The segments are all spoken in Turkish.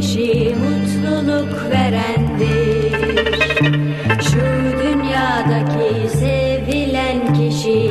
güneşi mutluluk verendir. Şu dünyadaki sevilen kişi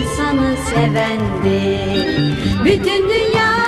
sevendir. Bütün dünya